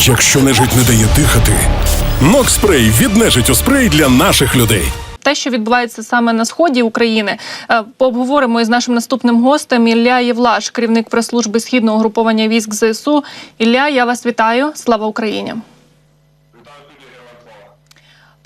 Якщо нежить не дає дихати, Нокспрей від у спрей для наших людей. те, що відбувається саме на сході України, е, пообговоримо із нашим наступним гостем Ілля Євлаш, керівник прес-служби східного угруповання військ ЗСУ. Ілля, я вас вітаю. Слава Україні.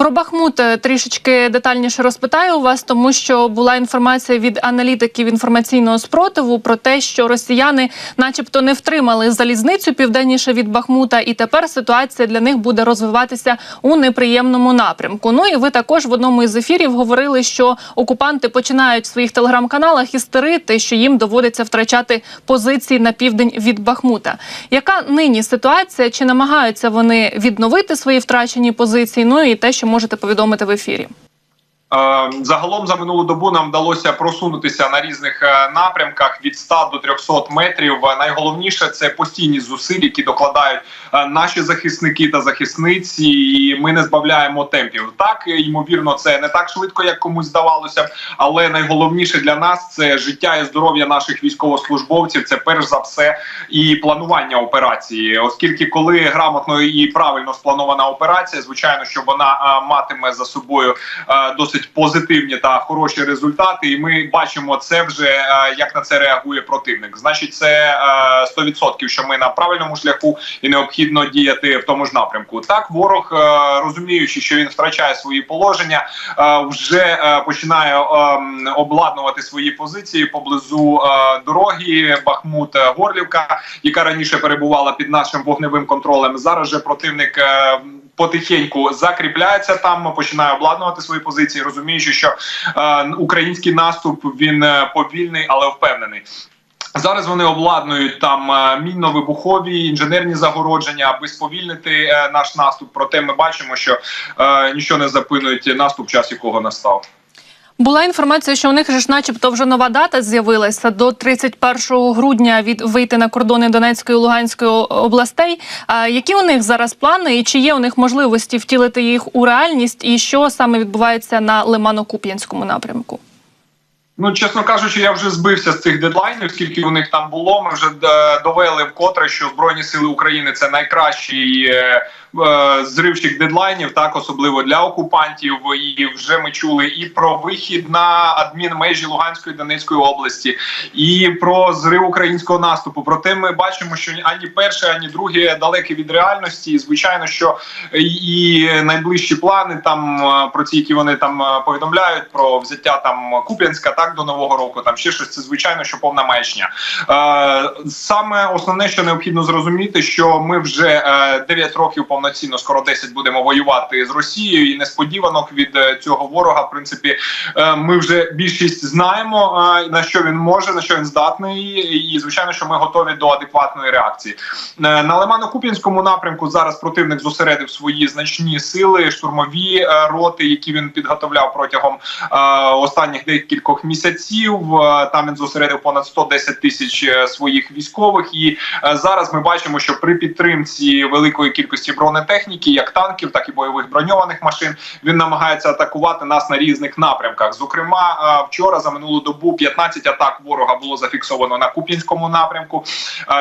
Про Бахмут е, трішечки детальніше розпитаю у вас, тому що була інформація від аналітиків інформаційного спротиву про те, що росіяни, начебто, не втримали залізницю південніше від Бахмута, і тепер ситуація для них буде розвиватися у неприємному напрямку. Ну і ви також в одному із ефірів говорили, що окупанти починають в своїх телеграм-каналах істерити, що їм доводиться втрачати позиції на південь від Бахмута. Яка нині ситуація? Чи намагаються вони відновити свої втрачені позиції? Ну і те, що можете повідомити в ефірі. Е, Загалом за минулу добу нам вдалося просунутися на різних е, напрямках від 100 до 300 метрів. Е, Найголовніше це постійні зусилля, які докладають наші захисники та захисниці, і ми не збавляємо темпів. Так ймовірно, це не так швидко, як комусь здавалося але найголовніше для нас це життя і здоров'я наших військовослужбовців. Це перш за все і планування операції, оскільки коли грамотно і правильно спланована операція, звичайно, що вона матиме за собою е, досить позитивні та хороші результати, і ми бачимо це вже е, як на це реагує противник. Значить, це е, 100% що ми на правильному шляху і необхідно діяти в тому ж напрямку. Так, ворог, е, розуміючи, що він втрачає свої положення, е, вже е, починає е, обладнувати свої позиції поблизу е, дороги Бахмут е, Горлівка, яка раніше перебувала під нашим вогневим контролем. Зараз же противник. Потихеньку закріпляється там, починає обладнувати свої позиції, розуміючи, що е, український наступ він е, повільний, але впевнений. Зараз вони обладнують там е, мінно-вибухові інженерні загородження, аби сповільнити е, наш наступ. Проте ми бачимо, що е, нічого не запинують наступ, час якого настав. Була інформація, що у них ж, начебто, вже нова дата з'явилася до 31 грудня від вийти на кордони Донецької і Луганської областей. А які у них зараз плани, і чи є у них можливості втілити їх у реальність, і що саме відбувається на Лимано-Куп'янському напрямку? Ну, чесно кажучи, я вже збився з цих дедлайнів, скільки у них там було. Ми вже е, довели вкотре, що Збройні Сили України це найкращий е, е, зривчик дедлайнів, так особливо для окупантів. І вже ми чули і про вихід на адмінмежі Луганської Донецької області, і про зрив українського наступу. Проте ми бачимо, що ані перше, ані друге далекі від реальності. І звичайно, що і найближчі плани там е, про ті, які вони там повідомляють про взяття там Куп'янська, так до нового року. Там ще щось це звичайно, що повна маячня. Е, саме основне, що необхідно зрозуміти, що ми вже е, 9 років повноцінно, скоро 10 будемо воювати з Росією, і несподіванок від е, цього ворога, в принципі, е, ми вже більшість знаємо е, на що він може, на що він здатний, і звичайно, що ми готові до адекватної реакції. Е, На Лимано-Куп'янському напрямку зараз противник зосередив свої значні сили, штурмові е, роти, які він підготовляв протягом е, останніх декількох місяців. Е, Там він зосередив понад 110 тисяч е, своїх військових. І е, зараз ми бачимо, що при підтримці великої кількості бронетехніки, як танків, так і бойових броньованих машин, він намагається атакувати нас на різних напрямках. Зокрема, вчора за минулу добу 15 атак ворога було зафіксовано на Куп'янському напрямку.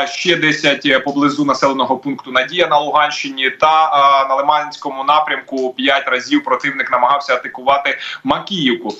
Ще 10 поблизу населеного пункту Надія на Луганщині та на Лиманському напрямку 5 разів противник намагався атакувати Макіївку.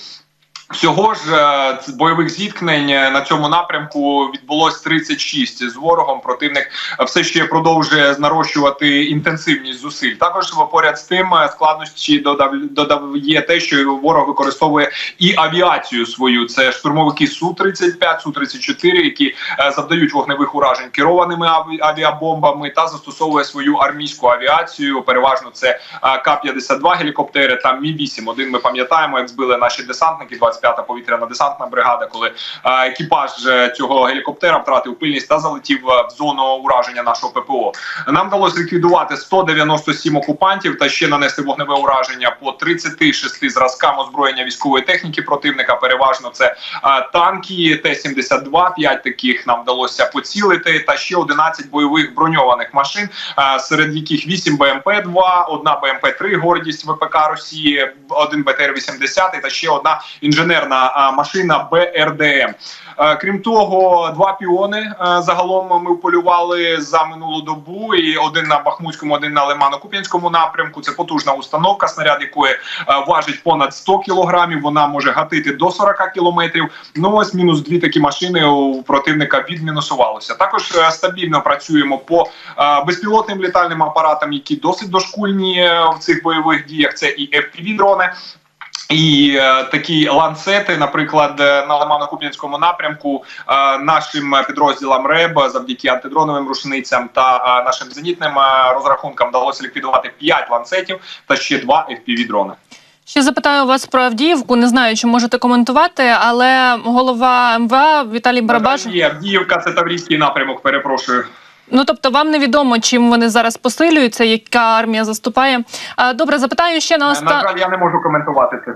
Всього ж е, бойових зіткнень е, на цьому напрямку відбулось 36 з ворогом. Противник е, все ще продовжує нарощувати інтенсивність зусиль. Також поряд з тим е, складнощі додав додає те, що ворог використовує і авіацію свою. Це штурмовики су 35 су 34 які завдають вогневих уражень керованими аві- авіабомбами та застосовує свою армійську авіацію. Переважно це е, К-52 гелікоптери та Мі 8 Один ми пам'ятаємо, як збили наші десантники. 25-та повітряна десантна бригада, коли е, екіпаж цього гелікоптера втратив пильність та залетів е, в зону ураження нашого ППО. Нам вдалося ліквідувати 197 окупантів та ще нанести вогневе ураження по 36 зразкам озброєння військової техніки противника. Переважно це е, танки Т-72, 5 таких нам вдалося поцілити, та ще 11 бойових броньованих машин, серед яких 8 БМП-2, одна БМП-3, гордість ВПК Росії, один БТР-80 та ще одна інженерна інженерна машина БРДМ. Е, Крім того, два піони е, загалом ми полювали за минулу добу. І один на Бахмутському, один на Лимано-Куп'янському напрямку. Це потужна установка, снаряд якої е, важить понад 100 кілограмів. Вона може гатити до 40 кілометрів. Ну ось мінус дві такі машини у противника відмінусувалося. Також стабільно працюємо по безпілотним літальним апаратам, які досить дошкульні в цих бойових діях. Це і fpv дрони і е, такі ланцети, наприклад, е, на Лимано-Куп'янському напрямку е, нашим підрозділам РЕБ завдяки антидроновим рушницям та е, нашим зенітним е, розрахункам вдалося ліквідувати 5 ланцетів та ще 2 fpv дрони. Ще запитаю вас про Авдіївку. Не знаю, чи можете коментувати, але голова МВА Віталій Барабаш. Авдіївка, це Таврійський напрямок. Перепрошую. Ну тобто, вам невідомо, чим вони зараз посилюються, яка армія заступає. Добре, запитаю ще на На жаль, я не можу коментувати це.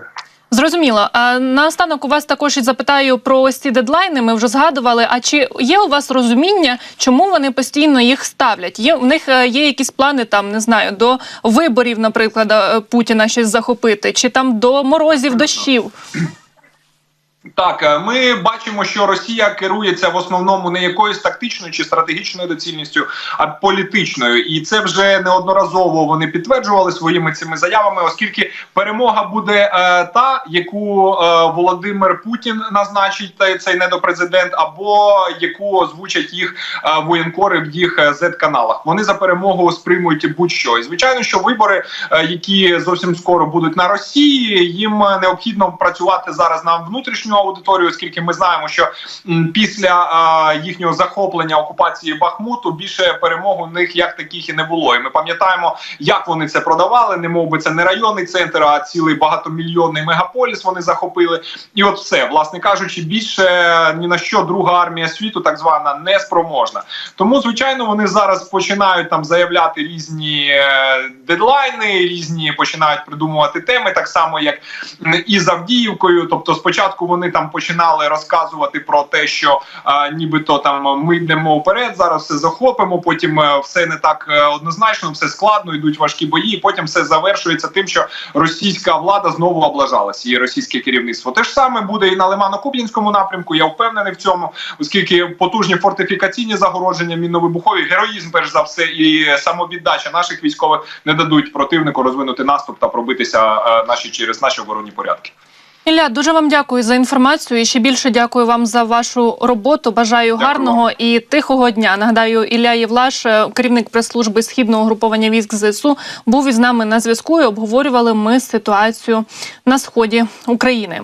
Зрозуміло. А наостанок у вас також і запитаю про ось ці дедлайни. Ми вже згадували. А чи є у вас розуміння, чому вони постійно їх ставлять? Є в них е, є якісь плани там, не знаю, до виборів, наприклад, е, Путіна щось захопити, чи там до морозів, дощів? Так, е, ми бачимо, що Росія керується в основному не якоюсь тактичною чи стратегічною доцільністю, а політичною, і це вже неодноразово вони підтверджували своїми цими заявами, оскільки перемога буде е, та, яку е, Володимир Путін назначить та цей недопрезидент, або яку озвучать їх е, воєнкори в їх z каналах. Вони за перемогу сприймуть будь-що. І звичайно, що вибори, е, які зовсім скоро будуть на Росії, їм е, необхідно працювати зараз на внутрішню аудиторію, оскільки ми знаємо, що після е, їхнього захоплення окупації Бахмуту більше перемог у них як таких і не було. І ми пам'ятаємо, як вони це продавали. Не би це не районний центр, а цілий багатомільйонний мегаполіс вони захопили. І от все, власне кажучи, більше ні на що друга армія світу, так звана, не спроможна. Тому, звичайно, вони зараз починають там заявляти різні е, дедлайни, різні починають придумувати теми, так само як і з Авдіївкою. Тобто, спочатку вони там починали розказувати про те, що е, нібито там ми йдемо вперед, зараз все захопимо. Потім е, все не так е, однозначно, все складно, йдуть важкі бої. і Потім все завершується тим, що російська влада знову облажалась і російське керівництво. Те ж саме буде і на Лимано-Куп'янському напрямку. Я впевнений в цьому, оскільки потужні фортифікаційні загородження, мінновибухові героїзм, перш за все, і самовіддача наших військових не дадуть противнику розвинути наступ та пробитися е, наші через наші оборонні порядки. Ілля, дуже вам дякую за інформацію. І ще більше дякую вам за вашу роботу. Бажаю Дякую гарного і тихого дня. Нагадаю, Ілля Євлаш, е, керівник прес-служби східного групування військ ЗСУ, був із нами на зв'язку. і Обговорювали ми ситуацію на сході України.